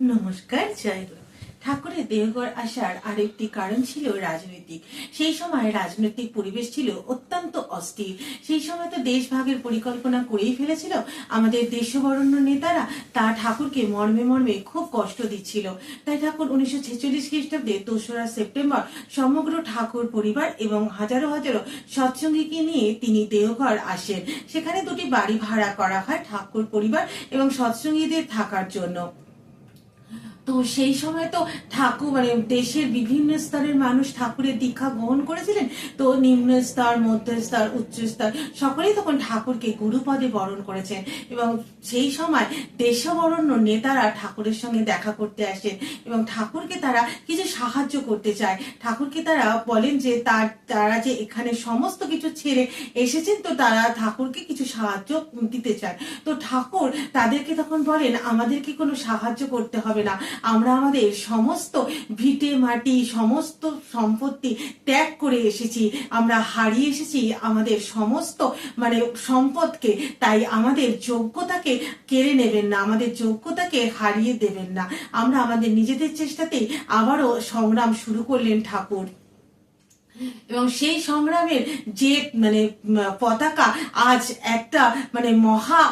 নমস্কার জয়গুরু ঠাকুরের দেওঘর আসার আরেকটি কারণ ছিল রাজনৈতিক। সেই সময় রাজনৈতিক পরিবেশ ছিল অত্যন্ত অস্থির। সেই সময় তো দেশ ভাগের পরিকল্পনা করেই ফেলেছিল। আমাদের দেশবরণ্য নেতারা তা ঠাকুরকে মর্মে মর্মে খুব কষ্ট দিচ্ছিল। তাই ঠাকুর উনিশশো ছেচল্লিশ খ্রিস্টাব্দে দোসরা সেপ্টেম্বর সমগ্র ঠাকুর পরিবার এবং হাজারো হাজারো সৎসঙ্গীকে নিয়ে তিনি দেহঘর আসেন। সেখানে দুটি বাড়ি ভাড়া করা হয় ঠাকুর পরিবার এবং সৎসঙ্গীদের থাকার জন্য। তো সেই সময় তো ঠাকুর মানে দেশের বিভিন্ন স্তরের মানুষ ঠাকুরের দীক্ষা গ্রহণ করেছিলেন। তো নিম্ন স্তর, মধ্য স্তর, উচ্চ স্তর, সকলেই তখন ঠাকুরকে গুরুপদে বরণ করেছেন। এবং সেই সময় দেশবরণ্য নেতারা ঠাকুরের সঙ্গে দেখা করতে আসেন এবং ঠাকুরকে তারা কিছু সাহায্য করতে চায়। ঠাকুরকে তারা বলেন যে, তার, তারা যে এখানে সমস্ত কিছু ছেড়ে এসেছেন, তো তারা ঠাকুরকে কিছু সাহায্য দিতে চায়। তো ঠাকুর তাদেরকে তখন বলেন, আমাদেরকে কোনো সাহায্য করতে হবে না। আমরা আমাদের সমস্ত ভিটে মাটি, সমস্ত সম্পত্তি ত্যাগ করে এসেছি। আমরা হারিয়ে এসেছি আমাদের সমস্ত মানে সম্পদকে। তাই আমাদের যোগ্যতাকে কেড়ে নেবেন না, আমাদের যোগ্যতাকে হারিয়ে দেবেন না। আমরা আমাদের নিজেদের চেষ্টাতেই আবারও সংগ্রাম শুরু করলেন ঠাকুর। এবং সেই সংগ্রামের যে মানে পতাকা আজ একটা মানে মহা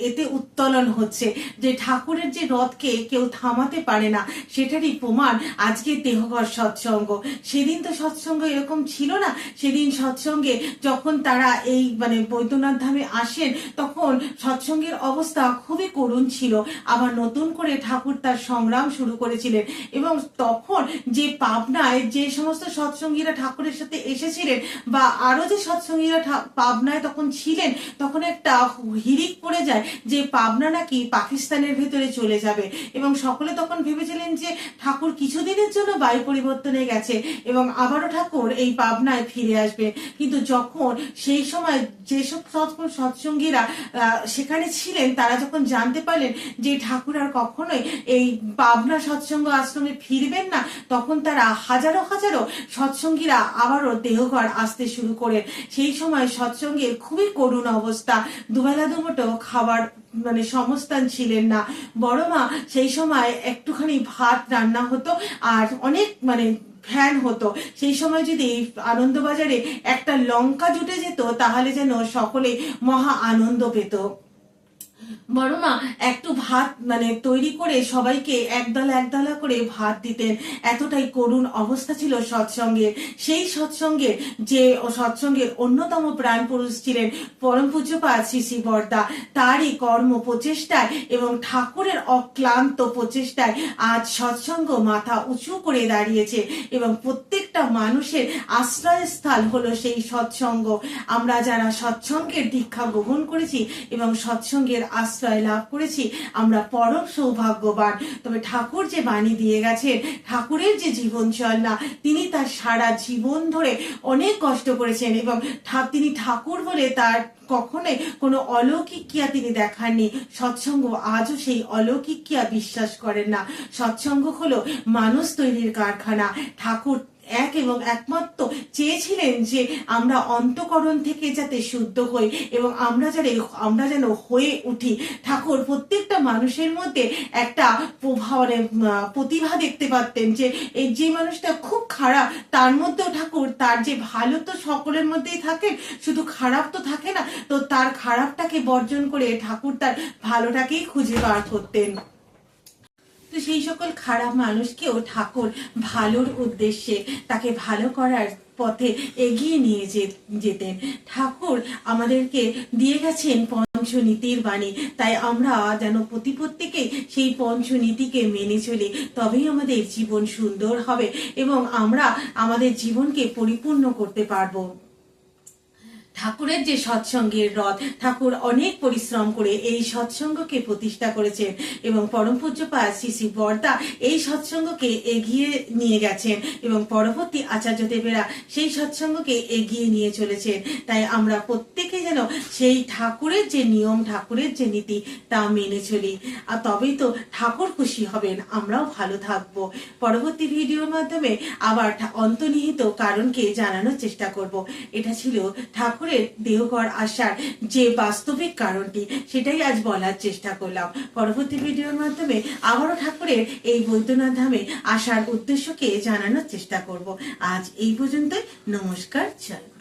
এতে উত্তোলন হচ্ছে। যে ঠাকুরের যে রথকে কেউ থামাতে পারে না, সেটারই প্রমাণ আজকে দেহঘর সৎসঙ্গ। সেদিন তো সৎসঙ্গ এরকম ছিল না। সেদিন সৎসঙ্গে যখন তারা এই মানে বৈদ্যনাথ ধামে আসেন, তখন সৎসঙ্গের অবস্থা খুবই করুণ ছিল। আবার নতুন করে ঠাকুর তার সংগ্রাম শুরু করেছিলেন। এবং তখন যে পাবনায় যে সমস্ত সৎসঙ্গীরা ঠাকুরের সাথে এসেছিলেন বা আরও যে সৎসঙ্গীরা পাবনায় তখন ছিলেন, তখন একটা হিরিক পড়ে যায় যে পাবনা নাকি পাকিস্তানের ভেতরে চলে যাবে। এবং সকলে তখন ভেবেছিলেন যে ঠাকুর কিছুদিনের জন্য বায়ু পরিবর্তনে গেছে এবং আবারও ঠাকুর এই পাবনায় ফিরে আসবে। কিন্তু যখন সেই সময় যেসব সৎসঙ্গীরা সেখানে ছিলেন, তারা যখন জানতে পারলেন যে ঠাকুর আর কখনোই এই পাবনা সৎসঙ্গ আশ্রমে ফিরবেন না, তখন তারা হাজারো হাজারো সৎসঙ্গীরা আবারও দেহঘর আসতে শুরু করেন সেই সময় সৎসঙ্গের খুবই করুণ অবস্থা। দুবেলা দুমুটো খাবার মানে সমস্থান ছিলেন না। বড় মা সেই সময় একটুখানি ভাত রান্না হতো আর অনেক মানে ফ্যান হতো। সেই সময় যদি আনন্দবাজারে একটা লঙ্কা জুটে যেত, তাহলে যেন সকলে মহা আনন্দ পেত। বড় মা একটু ভাত মানে তৈরি করে সবাইকে একদলা একদলা করে ভাত দিতেন। এতটাই করুণ অবস্থা ছিল সৎসঙ্গের সেই সৎসঙ্গের যে সৎসঙ্গের অন্যতম প্রাণ পুরুষ ছিলেন পরম পূজ্যপাত শ্রী বর্দা। তারই কর্ম প্রচেষ্টায় এবং ঠাকুরের অক্লান্ত প্রচেষ্টায় আজ সৎসঙ্গ মাথা উঁচু করে দাঁড়িয়েছে এবং প্রত্যেকটা মানুষের আশ্রয়স্থল হলো সেই সৎসঙ্গ। আমরা যারা সৎসঙ্গের দীক্ষা গ্রহণ করেছি এবং সৎসঙ্গের আশ্রয় লাভ করেছি, আমরা পরম সৌভাগ্যবান। তবে ঠাকুর যে বাণী দিয়ে গেছেন, ঠাকুরের যে জীবন চলনা তিনি তার সারা জীবন ধরে অনেক কষ্ট করেছেন এবং তিনি ঠাকুর বলে তার কখনোই কোনো অলৌকিক ক্রিয়া তিনি দেখাননি। সৎসঙ্গ আজও সেই অলৌকিক ক্রিয়া বিশ্বাস করেন না। সৎসঙ্গ হলো মানুষ তৈরির কারখানা। ঠাকুর এক এবং একমাত্র চেয়েছিলেন যে আমরা অন্তকরণ থেকে যাতে শুদ্ধ হই এবং আমরা যাতে, আমরা যেন হয়ে উঠি। ঠাকুর, প্রত্যেকটা মানুষের মধ্যে একটা প্রভাব মানে প্রতিভা দেখতে পারতেন যে এই যে মানুষটা খুব খারাপ, তার মধ্যেও ঠাকুর, তার যে ভালো তো সকলের মধ্যেই থাকে, শুধু খারাপ তো থাকে না, তো তার খারাপটাকে বর্জন করে ঠাকুর তার ভালোটাকেই খুঁজে বার করতেন। তো সেই সকল খারাপ মানুষকেও ঠাকুর ভালোর উদ্দেশ্যে তাকে ভালো করার পথে এগিয়ে নিয়ে যেতেন। ঠাকুর আমাদেরকে দিয়ে গেছেন পঞ্চনীতির বাণী। তাই আমরা যেন প্রতি প্রত্যেকে সেই পঞ্চনীতিকে মেনে চলি, তবেই আমাদের জীবন সুন্দর হবে এবং আমরা আমাদের জীবনকে পরিপূর্ণ করতে পারব। ঠাকুরের যে সৎসঙ্গের রথ, ঠাকুর অনেক পরিশ্রম করে এই সৎসঙ্গকে প্রতিষ্ঠা করেছেন এবং পরম পূজ্যপাল শ্রী শ্রী বর্দা এই সৎসঙ্গকে এগিয়ে নিয়ে গেছেন এবং পরবর্তী আচার্য দেবেরা সেই সৎসঙ্গকে এগিয়ে নিয়ে চলেছেন। তাই আমরা প্রত্যেকে যেন সেই ঠাকুরের যে নিয়ম, ঠাকুরের যে নীতি তা মেনে চলি। আর তবেই তো ঠাকুর খুশি হবেন, আমরাও ভালো থাকব। পরবর্তী ভিডিওর মাধ্যমে আবার অন্তর্নিহিত কারণকে জানানোর চেষ্টা করব। এটা ছিল ঠাকুরের ঠাকুরের দেহঘর আসার যে বাস্তবিক কারণটি, সেটাই আজ বলার চেষ্টা করলাম। পরবর্তী ভিডিওর মাধ্যমে আবারও ঠাকুরের এই বৈদ্যনাথ ধামে আসার উদ্দেশ্যকে জানানোর চেষ্টা করব। আজ এই পর্যন্তই। নমস্কার গুরু।